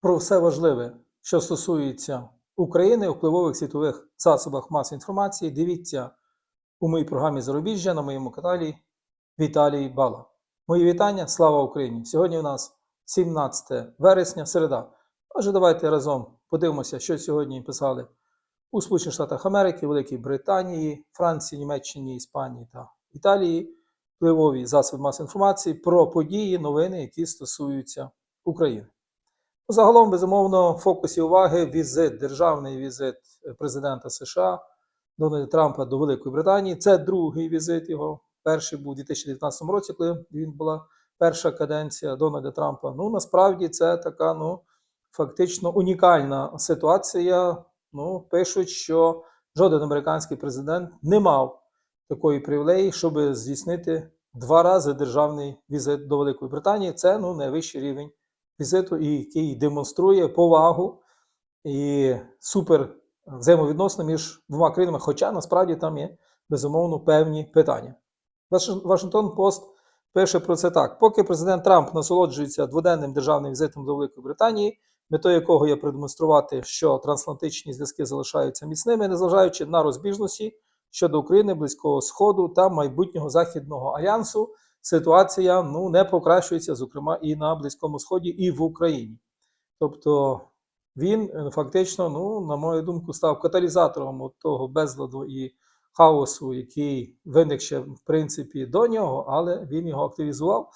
про все важливе, що стосується України у впливових світових засобах масової інформації. Дивіться у моїй програмі Зарубіжжя на моєму каналі Віталій Бала. Мої вітання, слава Україні! Сьогодні у нас 17 вересня, середа. Отже, давайте разом подивимося, що сьогодні писали у Сполучених Штатах Америки, Великій Британії, Франції, Німеччині, Іспанії та Італії впливові засоби масової інформації про події, новини, які стосуються України. Загалом, безумовно, в фокусі уваги візит, державний візит президента США Дональда Трампа до Великої Британії. Це другий візит його. Перший був у 2019 році, коли він була перша каденція Дональда Трампа. Ну, насправді це така, ну, фактично унікальна ситуація. Ну, пишуть, що жоден американський президент не мав такої привілеї, щоб здійснити два рази державний візит до Великої Британії. Це ну, найвищий рівень візиту, і який демонструє повагу і супер взаємовідносини між двома країнами, хоча насправді там є безумовно певні питання. Вашингтон Пост пише про це так: поки президент Трамп насолоджується дводенним державним візитом до Великої Британії, метою якого є продемонструвати, що трансатлантичні зв'язки залишаються міцними, незважаючи на розбіжності щодо України, Близького Сходу та майбутнього Західного альянсу, ситуація ну, не покращується, зокрема, і на Близькому Сході, і в Україні. Тобто він е, фактично, ну, на мою думку, став каталізатором того безладу і хаосу, який виник ще в принципі до нього, але він його активізував.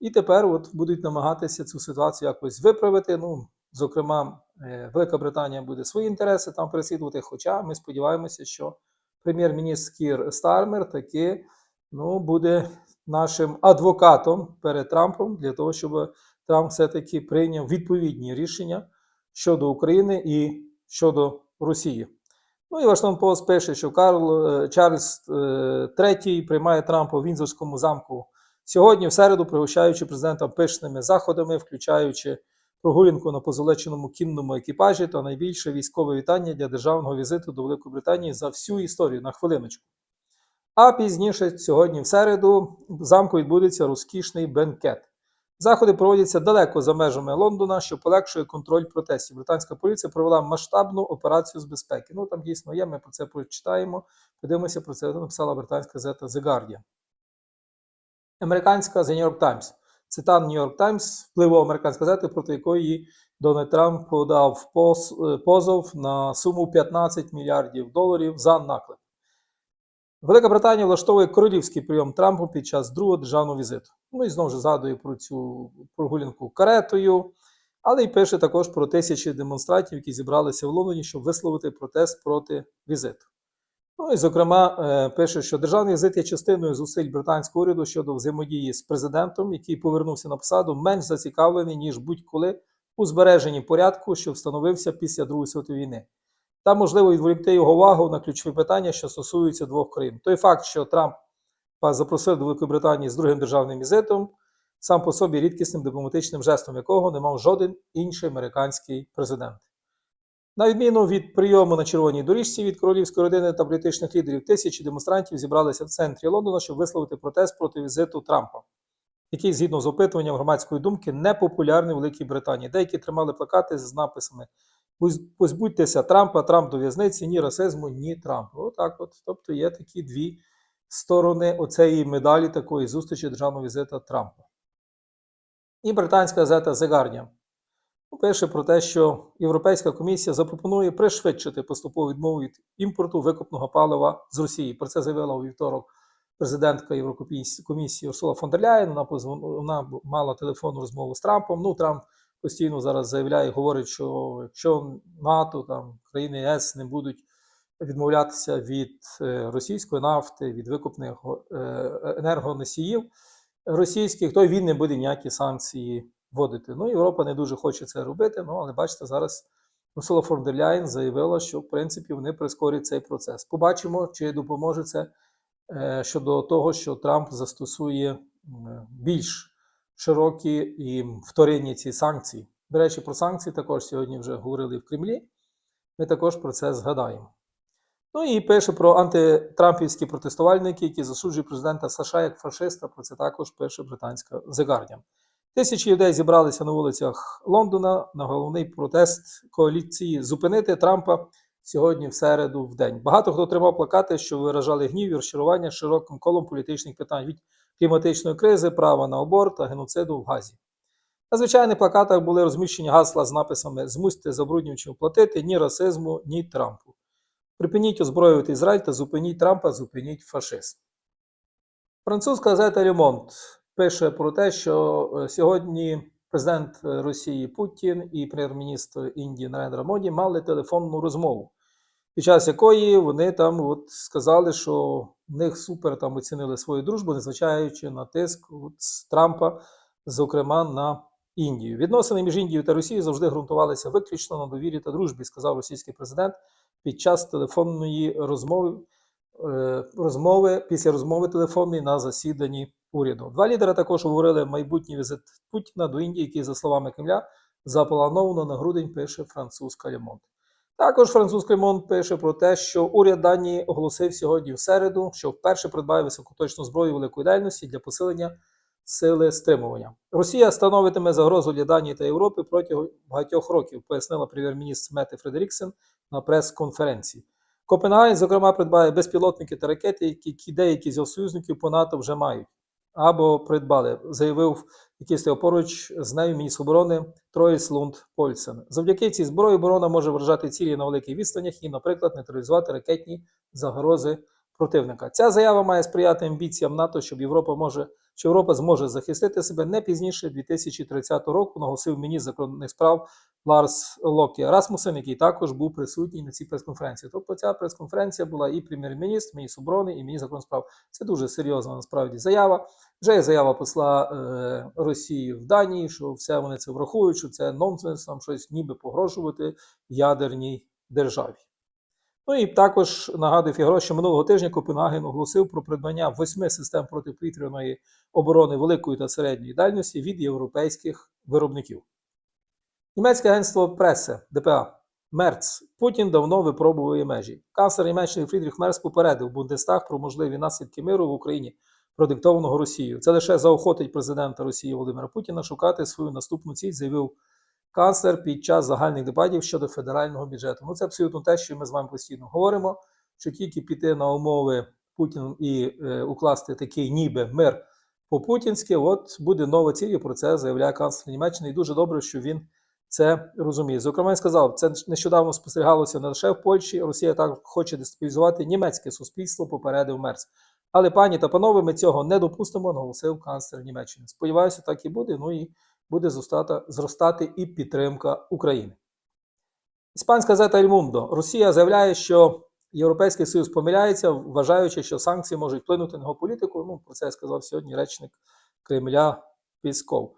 І тепер от будуть намагатися цю ситуацію якось виправити. Ну, зокрема, е, Велика Британія буде свої інтереси там переслідувати. Хоча ми сподіваємося, що прем'єр-міністр Кір Стармер таки ну, буде нашим адвокатом перед Трампом для того, щоб Трамп все-таки прийняв відповідні рішення щодо України і щодо Росії. Ну і Вашингтон Пост пише, що Карл е, Чарльз е, III приймає Трампа у Вінзорському замку сьогодні, в середу, пригощаючи президента пишними заходами, включаючи прогулянку на позолоченому кінному екіпажі та найбільше військове вітання для державного візиту до Великої Британії за всю історію на хвилиночку. А пізніше сьогодні, в середу, в замку відбудеться розкішний бенкет. Заходи проводяться далеко за межами Лондона, що полегшує контроль протестів. Британська поліція провела масштабну операцію з безпеки. Ну там дійсно є. Ми про це прочитаємо. Подивимося про це. Написала британська газета The Guardian. Американська The New York Times. Цитат New York Times, впливова американська газета, проти якої Дональд Трамп подав е, позов на суму 15 мільярдів доларів за наклеп. Велика Британія влаштовує королівський прийом Трампу під час другого державного візиту. Ну і знову ж згадує про цю прогулянку каретою, але й пише також про тисячі демонстрантів, які зібралися в Лондоні, щоб висловити протест проти візиту. Ну і зокрема е, пише, що державний візит є частиною зусиль британського уряду щодо взаємодії з президентом, який повернувся на посаду, менш зацікавлений ніж будь-коли у збереженні порядку, що встановився після Другої світової війни та можливо відволікти його увагу на ключові питання, що стосуються двох країн. Той факт, що Трамп запросив до Великої Британії з другим державним візитом, сам по собі рідкісним дипломатичним жестом якого не мав жоден інший американський президент. На відміну від прийому на червоній доріжці від королівської родини та політичних лідерів, тисячі демонстрантів зібралися в центрі Лондона, щоб висловити протест проти візиту Трампа, який, згідно з опитуванням громадської думки, непопулярний в Великій Британії. Деякі тримали плакати з написами «Позь- Позбудьтеся Трампа, Трамп до в'язниці, ні расизму, ні Трампу. Отак от. Тобто є такі дві сторони оцеї медалі такої зустрічі державного візита Трампа. І британська газета The Guardian пише про те, що Європейська комісія запропонує пришвидшити поступову відмову від імпорту викопного палива з Росії. Про це заявила у вівторок президентка Єврокомісії Урсула фон дер Ляєн. Вона, вона мала телефонну розмову з Трампом. Ну, Трамп постійно зараз заявляє, говорить, що якщо НАТО, там країни ЄС не будуть відмовлятися від е, російської нафти, від викопних е, енергоносіїв російських, то він не буде ніякі санкції вводити. Ну, Європа не дуже хоче це робити, ну але бачите, зараз Урсула фон заявила, що в принципі вони прискорять цей процес. Побачимо, чи допоможе це е, щодо того, що Трамп застосує більш широкі і вторинні ці санкції. До речі, про санкції також сьогодні вже говорили в Кремлі. Ми також про це згадаємо. Ну і пише про антитрампівські протестувальники, які засуджують президента США як фашиста. Про це також пише британська The Guardian. Тисячі людей зібралися на вулицях Лондона на головний протест коаліції зупинити Трампа сьогодні в середу в день. Багато хто тримав плакати, що виражали гнів і розчарування широким колом політичних питань від кліматичної кризи, права на аборт та геноциду в Газі. На звичайних плакатах були розміщені гасла з написами Змусьте забруднювачів платити ні расизму, ні Трампу. Припиніть озброювати Ізраїль та зупиніть Трампа, зупиніть фашизм. Французька газета Ремонт пише про те, що е, сьогодні президент Росії Путін і прем'єр-міністр Індії Нарендра Моді мали телефонну розмову, під час якої вони там от сказали, що в них супер там оцінили свою дружбу, незважаючи на тиск от, з Трампа, зокрема на Індію. Відносини між Індією та Росією завжди ґрунтувалися виключно на довірі та дружбі, сказав російський президент під час телефонної розмови е, розмови після розмови телефонної на засіданні уряду. Два лідери також говорили майбутній візит Путіна до Індії, який, за словами Кремля, заплановано на грудень, пише французька Лемонт. Також французький Лемонт пише про те, що уряд Данії оголосив сьогодні в середу, що вперше придбає високоточну зброю великої дальності для посилення сили стримування. Росія становитиме загрозу для Данії та Європи протягом багатьох років, пояснила прем'єр-міністр Мети Фредеріксен на прес-конференції. Копенгаген, зокрема, придбає безпілотники та ракети, які деякі з його союзників по НАТО вже мають або придбали, заявив, який стояв поруч з нею міністр оборони Троїс Лунд Польсен. Завдяки цій зброї оборона може вражати цілі на великих відстанях і, наприклад, нейтралізувати ракетні загрози противника. Ця заява має сприяти амбіціям НАТО, щоб Європа може що Європа зможе захистити себе не пізніше 2030 року, наголосив міністр закордонних справ Ларс Локі Расмусен, який також був присутній на цій прес-конференції. Тобто ця прес-конференція була і прем'єр-міністр, міністр оборони, і міністр закордонних справ. Це дуже серйозна насправді заява. Вже є заява посла е, Росії в Данії, що все вони це врахують, що це нонсенс, нам щось ніби погрожувати ядерній державі. Ну і також нагадую Фігро, що минулого тижня Копенгаген оголосив про придбання восьми систем протиповітряної оборони великої та середньої дальності від європейських виробників. Німецьке агентство преси ДПА Мерц Путін давно випробує межі. Канцлер Німеччини Фрідріх Мерц попередив Бундестаг про можливі наслідки миру в Україні, продиктованого Росією. Це лише заохотить президента Росії Володимира Путіна шукати свою наступну ціль, заявив канцлер під час загальних дебатів щодо федерального бюджету. Ну це абсолютно те, що ми з вами постійно говоримо. Що тільки піти на умови Путін і е, укласти такий ніби мир по-путінськи, от буде нова ціль, і про це заявляє канцлер Німеччини. І дуже добре, що він це розуміє. Зокрема, він сказав, це нещодавно спостерігалося не лише в Польщі. Росія так хоче дестабілізувати німецьке суспільство, попередив Мерц. Але пані та панове, ми цього не допустимо, наголосив канцлер Німеччини. Сподіваюся, так і буде. Ну і буде зростати, і підтримка України. Іспанська газета «Ель Мундо» Росія заявляє, що Європейський Союз помиляється, вважаючи, що санкції можуть вплинути на його політику. Ну, про це сказав сьогодні речник Кремля Пісков.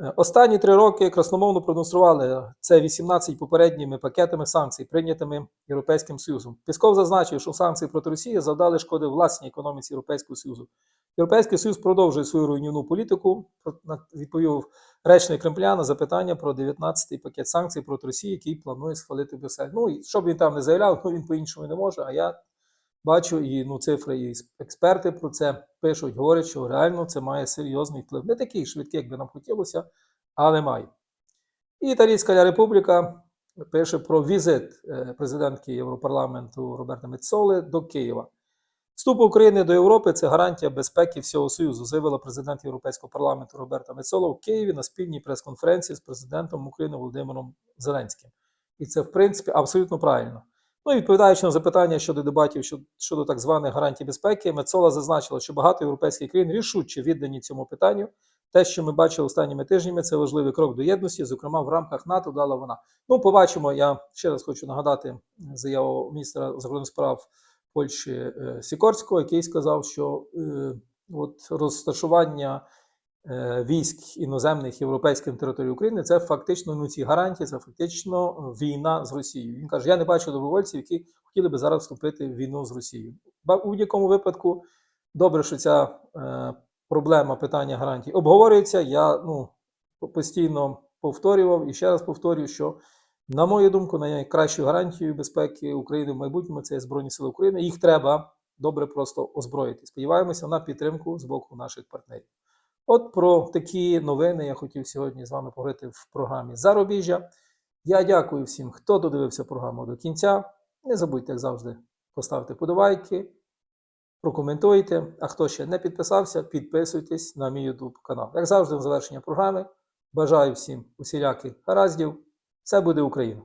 Е, Останні три роки красномовно продемонстрували це 18 попередніми пакетами санкцій, прийнятими Європейським Союзом. Пісков зазначив, що санкції проти Росії завдали шкоди власній економіці Європейського Союзу. Європейський Союз продовжує свою руйнівну політику. Відповів речник Кремля на запитання про 19-й пакет санкцій проти Росії, який планує схвалити Брюссель. Ну і щоб він там не заявляв, ну він по-іншому не може. А я бачу і ну, цифри, і експерти про це пишуть, говорять, що реально це має серйозний вплив. Не такий швидкий, як би нам хотілося, але має. І Італійська Республіка пише про візит е, президентки Європарламенту Роберта Мецоли до Києва. Вступ України до Європи це гарантія безпеки всього Союзу, заявила президент Європейського парламенту Роберта Мецола в Києві на спільній прес-конференції з президентом України Володимиром Зеленським. І це, в принципі, абсолютно правильно. Ну і відповідаючи на запитання щодо дебатів щодо, щодо так званих гарантій безпеки, Мецола зазначила, що багато європейських країн рішуче віддані цьому питанню. Те, що ми бачили останніми тижнями, це важливий крок до єдності, зокрема в рамках НАТО дала вона. Ну, побачимо. Я ще раз хочу нагадати заяву міністра закордонних справ Польщі е, Сікорського, який сказав, що е, от розташування е, військ іноземних європейських на території України це фактично ну, ці гарантії, це фактично війна з Росією. Він каже: Я не бачу добровольців, які хотіли би зараз вступити в війну з Росією. У будь-якому випадку добре, що ця проблема питання гарантій обговорюється. Я ну, постійно повторював і ще раз повторюю, що. На мою думку, найкращою гарантією безпеки України в майбутньому це Збройні Сили України. Їх треба добре просто озброїти. Сподіваємося на підтримку з боку наших партнерів. От про такі новини я хотів сьогодні з вами поговорити в програмі Зарубіжжя. Я дякую всім, хто додивився програму до кінця. Не забудьте, як завжди, поставити подобайки, прокоментуйте. А хто ще не підписався, підписуйтесь на мій YouTube канал. Як завжди, в завершення програми бажаю всім усіляких гараздів. Все буде Україна!